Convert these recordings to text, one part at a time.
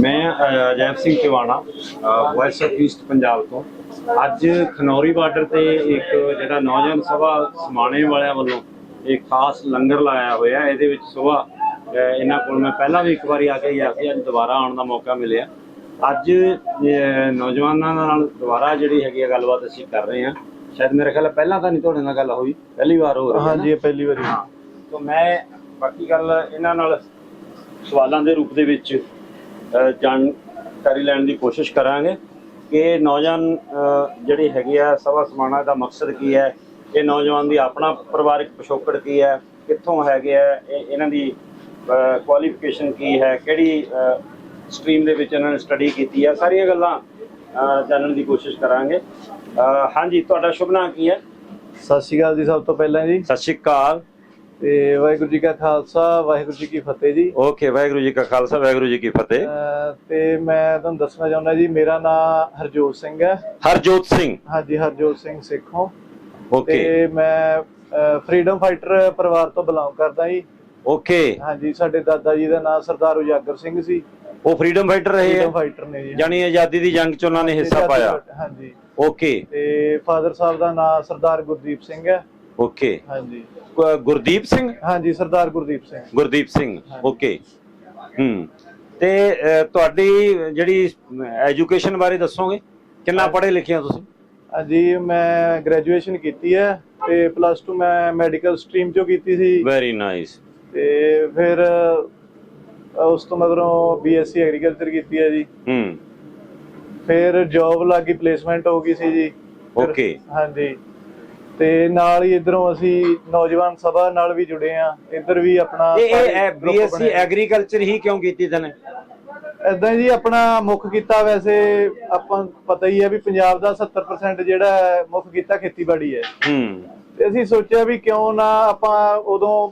ਮੈਂ Ajaib Singh Chavana west of east Punjab ਤੋਂ। ਅੱਜ ਖਨੌਰੀ ਬਾਰਡਰ ਤੇ ਇੱਕ ਜਿਹੜਾ ਨੌਜਵਾਨ ਸਭਾ ਸਮਾਣੇ ਵਾਲਿਆਂ ਵੱਲੋਂ ਇੱਕ ਖਾਸ ਲੰਗਰ ਲਾਇਆ ਹੋਇਆ, ਇਹਦੇ ਵਿੱਚ ਸਵੇਰ ਇਹਨਾਂ ਕੋਲ ਮੈਂ ਪਹਿਲਾਂ ਵੀ ਇੱਕ ਵਾਰੀ ਆ ਕੇ ਗਿਆ ਸੀ ਅੱਜ ਦੁਬਾਰਾ ਆਉਣ ਦਾ ਮੌਕਾ ਮਿਲਿਆ। ਅੱਜ ਨੌਜਵਾਨਾਂ ਨਾਲ ਦੁਬਾਰਾ ਜਿਹੜੀ ਹੈਗੀ ਆ ਗੱਲਬਾਤ ਅਸੀਂ ਕਰ ਰਹੇ ਹਾਂ। ਸ਼ਾਇਦ ਮੇਰੇ ਖਿਆਲ ਪਹਿਲਾਂ ਤਾਂ ਨਹੀਂ ਤੁਹਾਡੇ ਨਾਲ ਗੱਲ ਹੋਈ ਪਹਿਲੀ ਵਾਰ ਹੋ ਰਹੀ ਹੈ? ਹਾਂਜੀ ਇਹ ਪਹਿਲੀ ਵਾਰੀ। ਹਾਂ ਤਾਂ ਮੈਂ ਬਾਕੀ ਗੱਲ ਇਹਨਾਂ ਨਾਲ ਸਵਾਲਾਂ ਦੇ ਰੂਪ ਦੇ ਵਿੱਚ ਜਾਣਕਾਰੀ ਲੈਣ ਦੀ ਕੋਸ਼ਿਸ਼ ਕਰਾਂਗੇ ਕਿ ਨੌਜਵਾਨ ਜਿਹੜੀ ਹੈਗੀ ਆ ਸਭਾ ਸਮਾਣਾ ਦਾ ਮਕਸਦ ਕੀ ਹੈ? ਇਹ ਨੌਜਵਾਨ ਦੀ ਆਪਣਾ ਪਰਿਵਾਰਕ ਪਿਛੋਕੜ ਕੀ ਹੈ? ਕਿੱਥੋਂ ਹੈਗੇ ਆ? ਇਹ- ਇਹਨਾਂ ਦੀ ਕੁਆਲੀਫਿਕੇਸ਼ਨ ਕੀ ਹੈ? ਕਿਹੜੀ ਸਟਰੀਮ ਦੇ ਵਿੱਚ ਇਹਨਾਂ ਨੇ ਸਟੱਡੀ ਕੀਤੀ ਹੈ? ਸਾਰੀਆਂ ਗੱਲਾਂ ਜਾਣਨ ਦੀ ਕੋਸ਼ਿਸ਼ ਕਰਾਂਗੇ। ਹਾਂਜੀ ਤੁਹਾਡਾ ਸ਼ੁਭ ਨਾਮ ਕੀ ਹੈ? ਸਤਿ ਸ਼੍ਰੀ ਅਕਾਲ ਜੀ ਸਭ ਤੋਂ ਪਹਿਲਾਂ ਜੀ। ਸਤਿ ਸ਼੍ਰੀ ਅਕਾਲ। ਤੇ ਵਾਹਿਗੁਰੂ ਜੀ ਕਾ ਖਾਲਸਾ ਵਾਹਿਗੁਰੂ ਜੀ ਕੀ ਫਤਿਹ ਜੀ। ਓਕੇ ਵਾਹਿਗੁਰੂ ਜੀ ਕਾ ਖਾਲਸਾ ਵਾਹਿਗੁਰੂ ਜੀ ਕੀ ਫਤਿਹ। ਤੇ ਮੈਂ ਤੁਹਾਨੂੰ ਦੱਸਣਾ ਚਾਹੁੰਦਾ ਜੀ ਮੇਰਾ ਨਾਮ ਹਰਜੋਤ ਸਿੰਘ ਹੈ। ਹਰਜੋਤ ਸਿੰਘ। ਹਾਂਜੀ ਹਰਜੋਤ ਸਿੰਘ ਸਿੱਖੋਂ। ਓਕੇ। ਤੇ ਮੈਂ ਫਰੀडम ਫਾਈਟਰ ਪਰਿਵਾਰ ਤੋਂ ਬਿਲੋਂਗ ਕਰਦਾ ਜੀ। ਓਕੇ। ਹਾਂਜੀ ਸਾਡੇ ਦਾਦਾ ਜੀ ਦਾ ਨਾਮ ਸਰਦਾਰ ਉਜਾਗਰ ਸਿੰਘ ਸੀ। ਉਹ ਫਰੀडਮ ਫਾਈਟਰ ਰਹੇ ਆ ਫਾਈਟਰ ਨੇ ਜੀ। ਯਾਨੀ ਆਜ਼ਾਦੀ ਦੀ ਜੰਗ 'ਚ ਉਹਨਾਂ ਨੇ ਹਿੱਸਾ ਪਾਇਆ। ਹਾਂਜੀ। ਓਕੇ ਤੇ ਫਾਦਰ ਸਾਹਿਬ ਦਾ ਨਾਮ ਸਰਦਾਰ ਗੁਰਦੀਪ ਸਿੰਘ ਹੈ। ਓਕੇ ਹਾਂਜੀ। ਗੁ- ਗੁਰਦੀਪ ਸਿੰਘ? ਹਾਂਜੀ ਸਰਦਾਰ ਗੁਰਦੀਪ ਸਿੰਘ। ਗੁਰਦੀਪ ਸਿੰਘ। ਓਕੇ ਹੂੰ। ਤੇ ਅਹ, ਤੁਹਾਡੀ ਜਿਹੜੀ ਐਜੂਕੇਸ਼ਨ ਬਾਰੇ ਦੱਸੋਗੇ? ਕਿੰਨਾ ਪੜ੍ਹੇ ਲਿਖੇ ਹੋ ਤੁਸੀਂ? ਹਾਂਜੀ ਮੈਂ ਗ੍ਰੈਜੂਏਸ਼ਨ ਕੀਤੀ ਹੈ ਤੇ ਪਲੱਸ 2 ਮੈਂ ਮੈਡੀਕਲ ਸਟਰੀਮ ਚੋਂ ਕੀਤੀ ਸੀ। ਵੈਰੀ ਨਾਈਸ ਤੇ ਫਿਰ ਅ, ਉਸ ਤੋਂ ਮਗਰੋਂ ਬੀਐਸਸੀ ਐਗਰੀਕਲਚਰ ਕੀਤੀ ਹੈ ਜੀ। ਹੂੰ। ਫਿਰ ਜੌਬ ਲੱਗੀ ਪਲੇਸਮੈਂਟ ਹੋ ਗਈ ਸੀ ਜੀ। ਫਿਰ- Okay. ਹਾਂਜੀ। ਤੇ ਨਾਲ ਹੀ ਇਧਰੋਂ ਅਸੀਂ ਨੌਜਵਾਨ ਸਭਾ ਨਾਲ ਵੀ ਜੁੜੇ ਆ ਇੱਧਰ ਵੀ ਆਪਣਾ ਇਹ ਇਹ ਬੀਐਸਸੀ ਐਗਰੀਕਲਚਰ ਹੀ ਕਿਉਂ ਕੀਤੀ ਤੈਨੇ? ਇਦਾਂ ਜੀ ਆਪਣਾ ਮੁੱਖ ਕੀਤਾ ਵੈਸੇ ਆਪਾਂ ਨੂੰ ਪਤਾ ਹੀ ਹੈ ਵੀ ਪੰਜਾਬ ਦਾ 70% ਜਿਹੜਾ ਹੈ, ਮੁੱਖ ਕੀਤਾ ਖੇਤੀਬਾੜੀ ਹੈ। ਹੂੰ। ਤੇ ਅਸੀਂ ਸੋਚਿਆ ਵੀ ਕਿਉਂ ਨਾ ਆਪਾਂ ਉਦੋਂ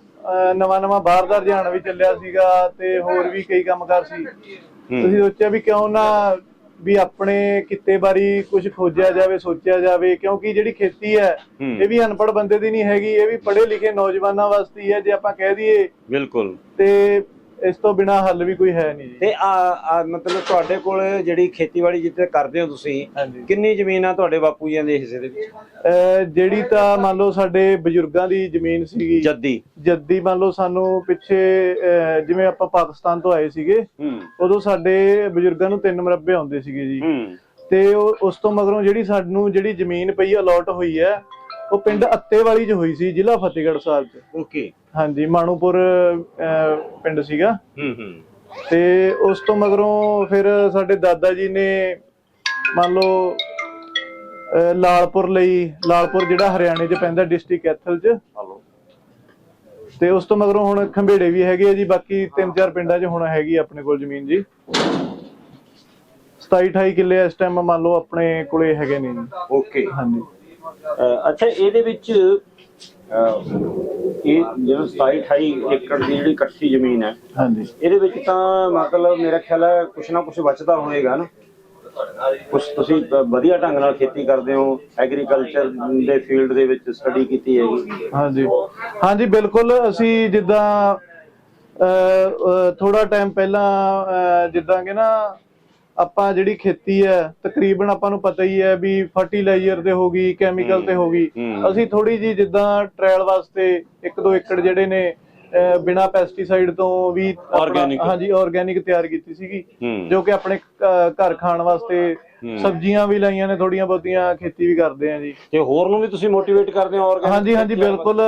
ਨਵਾਂ ਨਵਾਂ ਬਾਹਰ ਦਾ ਰੁਝਾਨ ਵੀ ਚੱਲਿਆ ਸੀਗਾ ਤੇ ਹੋਰ ਵੀ ਕਈ ਕੰਮਕਾਰ ਸੀ। ਅਸੀਂ ਸੋਚਿਆ ਵੀ ਕਿਉਂ ਨਾ ਵੀ ਆਪਣੇ ਕਿੱਤੇ ਬਾਰੇ ਕੁਝ ਖੋਜਿਆ ਜਾਵੇ ਸੋਚਿਆ ਜਾਵੇ ਕਿਉਂਕਿ ਜਿਹੜੀ ਖੇਤੀ ਹੈ। ਇਹ ਵੀ ਅਨਪੜ੍ਹ ਬੰਦੇ ਦੀ ਨਹੀਂ ਹੈਗੀ ਇਹ ਵੀ ਪੜ੍ਹੇ ਲਿਖੇ ਨੌਜਵਾਨਾਂ ਵਾਸਤੇ ਹੀ ਹੈ ਜੇ ਆਪਾਂ ਕਹਿ ਦਈਏ ਬਿਲਕੁਲ ਤੇ ਇਸ ਤੋਂ ਬਿਨਾ ਹੱਲ ਵੀ ਕੋਈ ਹੈ ਨਹੀਂ ਜੀ। ਤੇ ਆ ਆ ਮਤਲਬ ਤੁਹਾਡੇ ਕੋਲ ਜਿਹੜੀ ਖੇਤੀਬਾੜੀ ਜਿੱਥੇ ਕਰਦੇ ਹੋ ਤੁਸੀਂ ਕਿੰਨੀ ਜ਼ਮੀਨ ਆ ਤੁਹਾਡੇ ਬਾਪੂ ਜੀ ਦੇ ਹਿੱਸੇ ਦੇ ਵਿੱਚ? ਅਹ ਜਿਹੜੀ ਤਾਂ ਮੰਨ ਲਓ ਸਾਡੇ ਬਜ਼ੁਰਗਾਂ ਦੀ ਜ਼ਮੀਨ ਸੀਗੀ। ਜੱਦੀ। ਜੱਦੀ ਮੰਨ ਲਓ ਸਾਨੂੰ ਪਿੱਛੇ ਅਹ ਜਿਵੇਂ ਆਪਾਂ ਪਾਕਿਸਤਾਨ ਤੋਂ ਆਏ ਸੀਗੇ ਹੂੰ। ਉਦੋਂ ਸਾਡੇ ਬਜ਼ੁਰਗਾਂ ਨੂੰ ਤਿੰਨ ਮਰਬੇ ਆਉਂਦੇ ਸੀਗੇ ਜੀ। ਹੂੰ। ਤੇ ਉਹ ਉਸ ਤੋਂ ਮਗਰੋਂ ਜਿਹੜੀ ਸਾਨੂੰ ਜਿਹੜੀ ਜ਼ਮੀਨ ਪਈ ਅਲਾਟ ਹੋਈ ਹੈ ਉਹ ਪਿੰਡ ਅੱਤੇ ਵਾਲੀ 'ਚ ਹੋਈ ਸੀ ਜ਼ਿਲ੍ਹਾ ਫਤਿਹਗੜ੍ਹ ਸਾਹਿਬ 'ਚ। ਓਕੇ। ਹਾਂਜੀ ਮਾਣੂਪੁਰ ਅਹ, ਪਿੰਡ ਸੀਗਾ। ਹੂੰ ਹੂੰ। ਤੇ ਉਸ ਤੋਂ ਮਗਰੋਂ ਫਿਰ ਸਾਡੇ ਦਾਦਾ ਜੀ ਨੇ ਮੰਨ ਲਓ ਅਹ, ਲਾਲਪੁਰ ਲਈ ਲਾਲਪੁਰ ਜਿਹੜਾ ਹਰਿਆਣੇ 'ਚ ਪੈਂਦਾ ਡਿਸਟ੍ਰਿਕਟ ਐਥਲ 'ਚ। ਹਲੋ। ਤੇ ਉਸ ਤੋਂ ਮਗਰੋਂ ਹੁਣ ਖੰਬੇੜੇ ਵੀ ਹੈਗੇ ਆ ਜੀ ਬਾਕੀ ਤਿੰਨ ਚਾਰ ਪਿੰਡਾਂ 'ਚ ਹੁਣ ਹੈਗੀ ਆ ਆਪਣੇ ਕੋਲ ਜ਼ਮੀਨ ਜੀ। 27 28 ਕਿੱਲੇ ਇਸ ਟਾਈਮ ਮੰਨ ਲਓ ਆਪਣੇ ਕੋਲੇ ਹੈਗੇ ਨੇ ਜੀ। ਓਕੇ। ਹਾਂਜੀ। ਅੱਛਾ ਇਹਦੇ ਵਿੱਚ ਇਹ ਜਿਹੜਾ 27 28 ਏਕੜ ਦੀ ਜਿਹੜੀ ਇਕੱਠੀ ਜ਼ਮੀਨ ਹੈ ਹਾਂਜੀ। ਇਹਦੇ ਵਿੱਚ ਤਾਂ ਮਤਲਬ ਮੇਰਾ ਖਿਆਲ ਹੈ ਕੁਛ ਨਾ ਕੁਛ ਬਚਦਾ ਹੋਏਗਾ ਨਾ। ਕੁਛ ਤੁਸੀਂ ਵਧੀਆ ਢੰਗ ਨਾਲ ਖੇਤੀ ਕਰਦੇ ਹੋ ਐਗਰੀਕਲਚਰ ਦੇ ਫੀਲਡ ਦੇ ਵਿੱਚ ਸਟੱਡੀ ਕੀਤੀ ਹੈਗੀ। ਹਾਂਜੀ। ਹਾਂਜੀ ਬਿਲਕੁਲ ਅਸੀਂ ਜਿੱਦਾਂ ਥੋੜਾ ਟਾਈਮ ਪਹਿਲਾਂ ਜਿੱਦਾਂ ਕਿ ਨਾ ਆਪਾਂ ਜਿਹੜੀ ਖੇਤੀ ਹੈ ਤਕਰੀਬਨ ਆਪਾਂ ਨੂੰ ਪਤਾ ਹੀ ਹੈ ਵੀ ਫਰਟੀਲਾਈਜ਼ਰ ਤੇ ਹੋ ਗਈ ਕੈਮੀਕਲ ਤੇ ਹੋ ਗਈ। ਅਸੀਂ ਥੋੜੀ ਜੀ ਜਿੱਦਾਂ ਟ੍ਰਾਇਲ ਵਾਸਤੇ ਇੱਕ ਦੋ ਏਕੜ ਜਿਹੜੇ ਨੇ ਬਿਨਾਂ ਪੈਸਟੀਸਾਈਡ ਤੋਂ ਵੀ। ਹਾਂਜੀ ਆਰਗੈਨਿਕ ਤਿਆਰ ਕੀਤੀ ਸੀਗੀ ਜੋ ਕਿ ਆਪਣੇ ਘਰ ਖਾਣ ਵਾਸਤੇ। ਸਬਜ਼ੀਆਂ ਵੀ ਲਾਈਆਂ ਨੇ ਥੋੜੀਆਂ ਬਹੁਤੀਆਂ ਖੇਤੀ ਵੀ ਕਰਦੇ ਆ ਜੀ ਤੇ ਹੋਰ ਨੂੰ ਵੀ ਤੁਸੀਂ ਮੋਟੀਵੇਟ ਕਰਦੇ ਹੋ organic ਹਾਂਜੀ ਹਾਂਜੀ ਬਿਲਕੁਲ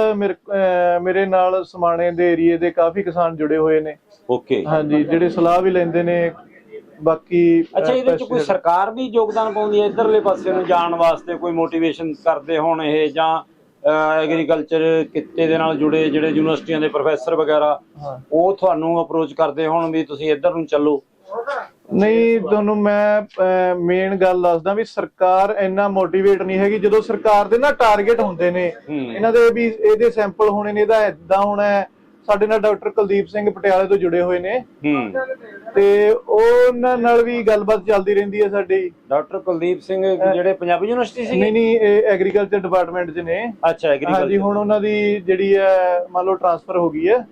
ਮੇਰੇ ਨਾਲ ਸਮਾਣੇ ਦੇ ਏਰੀਏ ਦੇ ਕਾਫੀ ਕਿਸਾਨ ਜੁੜੇ ਹੋਏ ਨੇ ਓਕੇ ਹਾਂਜੀ ਜਿਹੜੇ ਸਲਾਹ ਵੀ ਲੈਂਦੇ ਨੇ ਬਾਕੀ ਅੱਛਾ ਇਹਦੇ ਵਿੱਚ ਕੋਈ ਸਰਕਾਰ ਵੀ ਯੋਗਦਾਨ ਪਾਉਂਦੀ ਹੈ ਇਧਰਲੇ ਪਾਸੇ ਨੂੰ ਜਾਣ ਵਾਸਤੇ ਕੋਈ ਮੋਟੀਵੇਸ਼ਨ ਕਰਦੇ ਹੋਣ ਇਹ ਜਾਂ ਐਗਰੀਕਲਚਰ ਕਿੱਤੇ ਦੇ ਨਾਲ ਜੁੜੇ ਜਿਹੜੇ ਯੂਨੀਵਰਸਿਟੀਆਂ ਦੇ ਪ੍ਰੋਫੈਸਰ ਵਗੈਰਾ। ਉਹ ਤੁਹਾਨੂੰ ਅਪਰੋਚ ਕਰਦੇ ਹੋਣ ਵੀ ਤੁਸੀਂ ਇੱਧਰ ਨੂੰ ਚੱਲੋ ਨਹੀਂ ਤੁਹਾਨੂੰ ਮੈਂ ਮੇਨ ਗੱਲ ਦੱਸਦਾ ਵੀ ਸਰਕਾਰ ਇੰਨਾ ਮੋਟੀਵੇਟ ਨਹੀਂ ਹੈਗੀ ਜਦੋਂ ਸਰਕਾਰ ਦੇ ਨਾ ਟਾਰਗੇਟ ਹੁੰਦੇ ਨੇ। ਇਹਨਾਂ ਦੇ ਵੀ ਇਹਦੇ ਸੈਂਪਲ ਹੋਣੇ ਨੇ ਇਹਦਾ ਇਦਾਂ ਹੋਣਾ ਹੈ ਸਾਡੇ ਨਾਲ ਡਾਕਟਰ ਕੁਲਦੀਪ ਸਿੰਘ ਪਟਿਆਲੇ ਤੋਂ ਜੁੜੇ ਹੋਏ ਨੇ। ਤੇ ਉਹਨਾਂ ਨਾਲ ਵੀ ਗੱਲਬਾਤ ਚੱਲਦੀ ਰਹਿੰਦੀ ਹੈ ਸਾਡੀ। ਡਾਕਟਰ ਕੁਲਦੀਪ ਸਿੰਘ ਜਿਹੜੇ ਪੰਜਾਬੀ ਯੂਨੀਵਰਸਿਟੀ ਨਹੀਂ ਸੀਗੇ? ਨਹੀਂ ਇਹ ਐਗਰੀਕਲਚਰ ਡਿਪਾਰਟਮੈਂਟ 'ਚ ਨੇ। ਅੱਛਾ ਹਾਂਜੀ ਐਗਰੀਕਲਚਰ ਹੁਣ ਉਹਨਾਂ ਦੀ ਜਿਹੜੀ ਹੈ ਮੰਨ ਲਓ ਟਰਾਂਸਫਰ ਹੋ ਗਈ ਹੈ।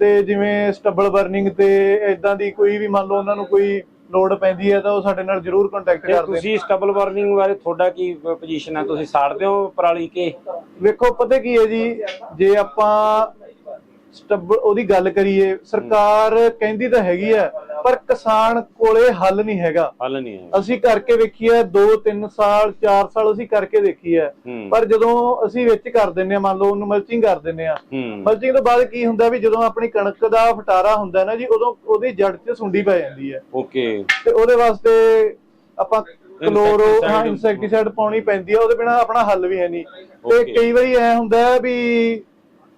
ਤੇ ਜਿਵੇਂ ਸਟੱਬਲ ਬਰਨਿੰਗ ਤੇ ਇਦਾਂ ਦੀ ਕੋਈ ਵੀ ਮੰਨ ਲਓ ਉਹਨਾਂ ਨੂੰ ਕੋਈ ਲੋਡ ਪੈਂਦੀ ਹੈ ਤਾਂ ਉਹ ਸਾਡੇ ਨਾਲ ਜ਼ਰੂਰ ਕੰਟੈਕਟ ਕਰਦੇ ਨੇ। ਤੁਸੀਂ ਸਟਬਲ ਵਾਰਨਿੰਗ ਬਾਰੇ ਤੁਹਾਡਾ ਕੀ ਪੋਜੀਸ਼ਨ ਹੈ? ਤੁਸੀਂ ਸਾੜਦੇ ਹੋ ਪਰਾਲੀ ਕੇ? ਵੇਖੋ ਪਤਾ ਕੀ ਹੈ ਜੀ? ਜੇ ਆਪਾਂ ਸਟੱਬਲ ਉਹਦੀ ਗੱਲ ਕਰੀਏ ਸਰਕਾਰ ਕਹਿੰਦੀ ਤਾਂ ਹੈਗੀ ਹੈ ਪਰ ਕਿਸਾਨ ਕੋਲੇ ਹੱਲ ਨਹੀਂ ਹੈਗਾ। ਹੱਲ ਨਹੀਂ ਹੈ ਅਸੀਂ ਕਰਕੇ ਵੇਖੀ ਹੈ 2 3 ਸਾਲ 4 ਸਾਲ ਅਸੀਂ ਕਰਕੇ ਦੇਖੀ ਹੈ। ਹੂੰ ਪਰ ਜਦੋਂ ਅਸੀਂ ਵਿੱਚ ਕਰ ਦਿੰਨੇ ਆ ਮੰਨ ਲਓ ਉਹਨੂੰ ਮਲਚਿੰਗ ਕਰ ਦਿੰਨੇ ਆ ਮਲਚਿੰਗ ਤੋਂ ਬਾਅਦ ਕੀ ਹੁੰਦਾ ਵੀ ਜਦੋਂ ਆਪਣੀ ਕਣਕ ਦਾ ਫਟਾਰਾ ਹੁੰਦਾ ਨਾ ਜੀ ਉਦੋਂ ਉਹਦੀ ਜੜ 'ਚ ਸੁੰਡੀ ਪੈ ਜਾਂਦੀ ਹੈ। ਓਕੇ। ਤੇ ਉਹਦੇ ਵਾਸਤੇ ਆਪਾਂ ਕਲੋਰੋ ਹਾਂ ਇਨਸੈਕਟੀਸਾਈਡ ਪਾਉਣੀ ਪੈਂਦੀ ਹੈ ਉਹਦੇ ਬਿਨਾ ਆਪਣਾ ਹੱਲ ਵੀ ਹੈ ਨਹੀਂ। ਤੇ. ਕਈ ਵਾਰੀ ਐ ਹੁੰਦਾ ਵੀ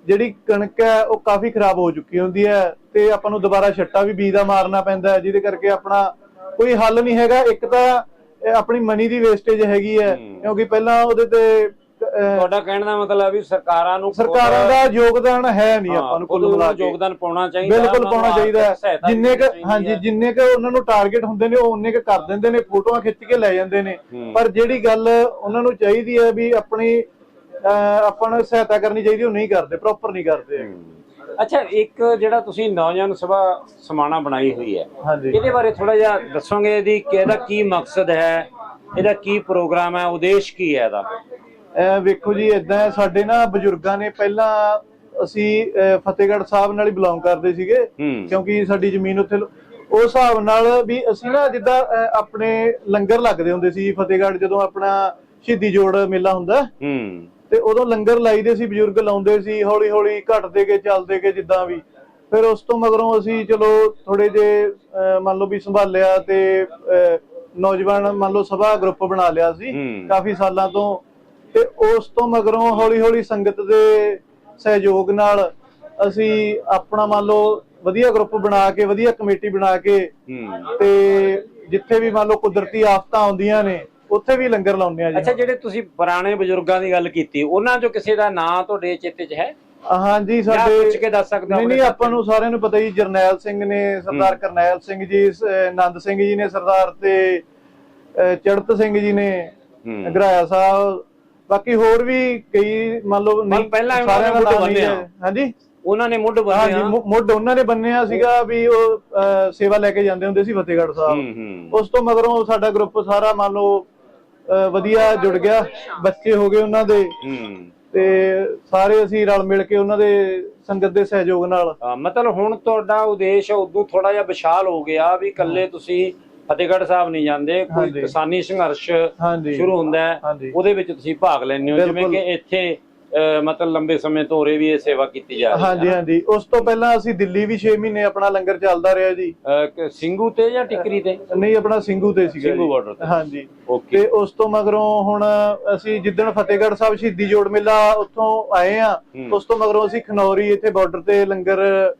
ਜਿਹੜੀ ਕਣਕ ਹੈ ਉਹ ਕਾਫੀ ਖਰਾਬ ਹੋ ਚੁੱਕੀ ਹੁੰਦੀ ਹੈ ਤੇ ਆਪਾਂ ਨੂੰ ਦੁਬਾਰਾ ਛੱਟਾ ਵੀ ਬੀਜ ਦਾ ਮਾਰਨਾ ਪੈਂਦਾ ਹੈ ਜਿਹਦੇ ਕਰਕੇ ਆਪਣਾ ਕੋਈ ਹੱਲ ਨਹੀਂ ਹੈਗਾ ਇੱਕ ਤਾਂ ਆਪਣੀ ਮਨੀ ਦੀ ਵੇਸਟੇਜ ਹੈਗੀ ਹੈ। ਕਿਉਂਕਿ ਪਹਿਲਾਂ ਉਹਦੇ ਤੇ ਤੁਹਾਡਾ ਕਹਿਣ ਦਾ ਮਤਲਬ ਹੈ ਵੀ ਸਰਕਾਰਾਂ ਨੂੰ ਸਰਕਾਰਾਂ ਦਾ ਯੋਗਦਾਨ ਹੈ ਨਹੀਂ ਆਪਾਂ ਨੂੰ ਕੁੱਲ ਮਿਲਾ ਕੇ ਯੋਗਦਾਨ ਪਾਉਣਾ ਚਾਹੀਦਾ ਬਿਲਕੁਲ ਪਾਉਣਾ ਚਾਹੀਦਾ ਜਿੰਨੇ ਕ ਹਾਂਜੀ। ਜਿੰਨੇ ਕ ਉਹਨਾਂ ਨੂੰ ਟਾਰਗੇਟ ਹੁੰਦੇ ਨੇ ਉਹ ਉਹਨੇ ਕ ਕਰ ਦਿੰਦੇ ਨੇ ਫੋਟੋਆਂ ਖਿੱਚ ਕੇ ਲੈ ਜਾਂਦੇ ਨੇ। ਪਰ ਜਿਹੜੀ ਗੱਲ ਉਹਨਾਂ ਨੂੰ ਚਾਹੀਦੀ ਹੈ ਵੀ ਆਪਣੀ ਆਪਾਂ ਨੂੰ ਸਹਾਇਤਾ ਕਰਨੀ ਚਾਹੀਦੀ ਉਹ ਨਹੀਂ ਕਰਦੇ ਪ੍ਰੋਪਰ ਨਹੀਂ ਕਰਦੇ। ਅੱਛਾ ਇੱਕ ਜਿਹੜਾ ਤੁਸੀਂ ਨੌਜਵਾਨ ਸਭਾ ਸਮਾਣਾ ਬਣਾਈ ਹੋਈ ਹੈ ਹਾਂਜੀ। ਇਹਦੇ ਬਾਰੇ ਥੋੜਾ ਜਿਹਾ ਦੱਸੋਗੇ ਇਹਦੀ ਕਿ ਇਹਦਾ ਕੀ ਮਕਸਦ ਹੈ ਇਹਦਾ ਕੀ ਪ੍ਰੋਗਰਾਮ ਹੈ ਉਦੇਸ਼ ਕੀ ਹੈ ਇਹਦਾ? ਇਹ ਵੇਖੋ ਜੀ ਇਦਾਂ ਸਾਡੇ ਨਾ ਬਜ਼ੁਰਗਾਂ ਨੇ ਪਹਿਲਾਂ ਅਸੀਂ ਫਤਿਹਗੜ੍ਹ ਸਾਹਿਬ ਨਾਲ ਹੀ ਬਿਲੋਂਗ ਕਰਦੇ ਸੀਗੇ ਕਿਉਂਕਿ ਸਾਡੀ ਜ਼ਮੀਨ ਉੱਥੇ ਉਸ ਹਿਸਾਬ ਨਾਲ ਵੀ ਅਸੀਂ ਨਾ ਜਿੱਦਾਂ ਆਪਣੇ ਲੰਗਰ ਲੱਗਦੇ ਹੁੰਦੇ ਸੀ ਫਤਿਹਗੜ੍ਹ ਜਦੋਂ ਆਪਣਾ ਸ਼ਹੀਦੀ ਜੋੜ ਮੇਲਾ ਹੁੰਦਾ ਤੇ ਉਦੋਂ ਲੰਗਰ ਲਾਈਦੇ ਸੀ ਬਜ਼ੁਰਗ ਲਾਉਂਦੇ ਸੀ ਹੌਲੀ ਹੌਲੀ ਘਟਦੇ ਗਏ ਚੱਲਦੇ ਗਏ ਜਿੱਦਾਂ ਵੀ। ਫਿਰ ਉਸ ਤੋਂ ਮਗਰੋਂ ਅਸੀਂ ਚਲੋ ਥੋੜੇ ਜੇ ਮੰਨ ਲਓ ਵੀ ਸੰਭਾਲਿਆ ਤੇ ਨੌਜਵਾਨ ਮੰਨ ਲਓ ਸਭਾ ਗਰੁੱਪ ਬਣਾ ਲਿਆ ਸੀ। ਕਾਫੀ ਸਾਲਾਂ ਤੋਂ। ਤੇ ਉਸ ਤੋਂ ਮਗਰੋਂ ਹੌਲੀ ਹੌਲੀ ਸੰਗਤ ਦੇ ਸਹਿਯੋਗ ਨਾਲ ਅਸੀਂ ਆਪਣਾ ਮੰਨ ਲਓ ਵਧੀਆ ਗਰੁੱਪ ਬਣਾ ਕੇ ਵਧੀਆ ਕਮੇਟੀ ਬਣਾ ਕੇ ਤੇ ਜਿੱਥੇ ਵੀ ਮੰਨ ਲਓ ਕੁਦਰਤੀ ਆਫਤਾਂ ਆਉਂਦੀਆਂ ਨੇ ਉੱਥੇ ਵੀ ਲੰਗਰ ਲਾਉਂਦੇ ਆ ਜੀ ਅੱਛਾ ਜਿਹੜੇ ਤੁਸੀਂ ਪੁਰਾਣੇ ਬਜ਼ੁਰਗਾਂ ਦੀ ਗੱਲ ਕੀਤੀ ਉਹਨਾਂ ਚੋਂ ਕਿਸੇ ਦਾ ਨਾਂ ਤੁਹਾਡੇ ਚੇਤੇ 'ਚ ਹੈ? ਹਾਂਜੀ ਜਾਂ ਸਾਡੇ ਪੁੱਛ ਕੇ ਦੱਸ ਸਕਦੇ ਨਹੀਂ ਨਹੀਂ ਆਪਾਂ ਨੂੰ ਸਾਰਿਆਂ ਨੂੰ ਪਤਾ ਹੀ ਜਰਨੈਲ ਸਿੰਘ ਨੇ ਸਰਦਾਰ ਕਰਨੈਲ ਸਿੰਘ ਜੀ ਆਨੰਦ ਸਿੰਘ ਜੀ ਨੇ ਸਰਦਾਰ ਤੇ ਚੜਤ ਸਿੰਘ ਜੀ ਨੇ। ਗਰਾਇਆ ਸਾਹਿਬ। ਬਾਕੀ ਹੋਰ ਵੀ ਕਈ ਮੰਨ ਲਓ ਨਹੀਂ ਪਹਿਲਾਂ ਸਾਰਿਆਂ ਦਾ ਨਾਮ ਨਹੀਂ। ਹਾਂਜੀ? ਉਹਨਾਂ ਨੇ ਮੁੱਢ ਹਾਂਜੀ ਬੰਨਿਆ ਮੁ- ਮੁੱਢ ਉਹਨਾਂ ਨੇ ਬੰਨਿਆ ਸੀਗਾ ਵੀ ਉਹ ਸੇਵਾ ਲੈ ਕੇ ਜਾਂਦੇ ਹੁੰਦੇ ਸੀ ਫਤਿਹਗੜ੍ਹ ਸਾਹਿਬ। ਉਸ ਤੋਂ ਮਗਰੋਂ ਸਾਡਾ ਗਰੁੱਪ ਸਾਰਾ ਮੰਨ ਲਓ ਵਧੀਆ ਜੁੜ ਗਿਆ ਬੱਚੇ ਹੋ ਗਏ ਉਹਨਾਂ ਦੇ ਹੂੰ ਤੇ ਸਾਰੇ ਅਸੀਂ ਰਲ ਮਿਲ ਕੇ ਉਹਨਾਂ ਦੇ ਸੰਗਤ ਦੇ ਸਹਿਯੋਗ ਨਾਲ ਹਾਂ, ਮਤਲਬ ਹੁਣ ਤੁਹਾਡਾ ਉਦੇਸ਼ ਉਦੋਂ ਥੋੜਾ ਜਿਹਾ ਵਿਸ਼ਾਲ ਹੋ ਗਿਆ ਵੀ ਇਕੱਲੇ ਤੁਸੀਂ ਫਤਿਹਗੜ੍ਹ ਸਾਹਿਬ ਨਹੀਂ ਜਾਂਦੇ ਕੋਈ ਹਾਂਜੀ। ਕਿਸਾਨੀ ਸੰਘਰਸ਼ ਹਾਂਜੀ ਸ਼ੁਰੂ ਹੁੰਦਾ ਹੈ ਹਾਂਜੀ। ਉਹਦੇ ਵਿੱਚ ਤੁਸੀਂ ਭਾਗ ਲੈਂਦੇ ਹੋ ਜਿਵੇਂ ਬਿਲਕੁਲ। ਕਿ ਇੱਥੇ ਮਤਲਬ ਲੰਬੇ ਸਮੇਂ ਤੋਂ ਉਰੇ ਵੀ ਇਹ ਸੇਵਾ ਕੀਤੀ ਜਾ ਰਹੀ ਹਾਂਜੀ ਹੈ। ਹਾਂਜੀ ਉਸ ਤੋਂ ਪਹਿਲਾਂ ਅਸੀਂ ਦਿੱਲੀ ਵੀ 6 ਮਹੀਨੇ ਆਪਣਾ ਲੰਗਰ ਚੱਲਦਾ ਰਿਹਾ ਜੀ। ਅਹ, ਸਿੰਘੂ ਤੇ ਜਾਂ ਟਿਕਰੀ ਤੇ? ਨਹੀਂ ਆਪਣਾ ਸਿੰਘੂ ਤੇ ਸੀਗਾ ਸਿੰਘੂ ਜੀ। border ਤੇ। ਹਾਂਜੀ। ਓਕੇ। ਤੇ ਉਸ ਤੋਂ ਮਗਰੋਂ ਹੁਣ ਅਸੀਂ ਜਿੱਦਣ ਫਤਿਹਗੜ੍ਹ ਸਾਹਿਬ ਸ਼ਹੀਦੀ ਜੋੜ ਮੇਲਾ ਉੱਥੋਂ ਆਏ ਆ ਹੂੰ। ਉਸ ਤੋਂ ਮਗਰੋਂ ਅਸੀਂ ਖਨੌਰੀ ਇੱਥੇ ਬਾਰਡਰ ਤੇ ਲੰਗਰ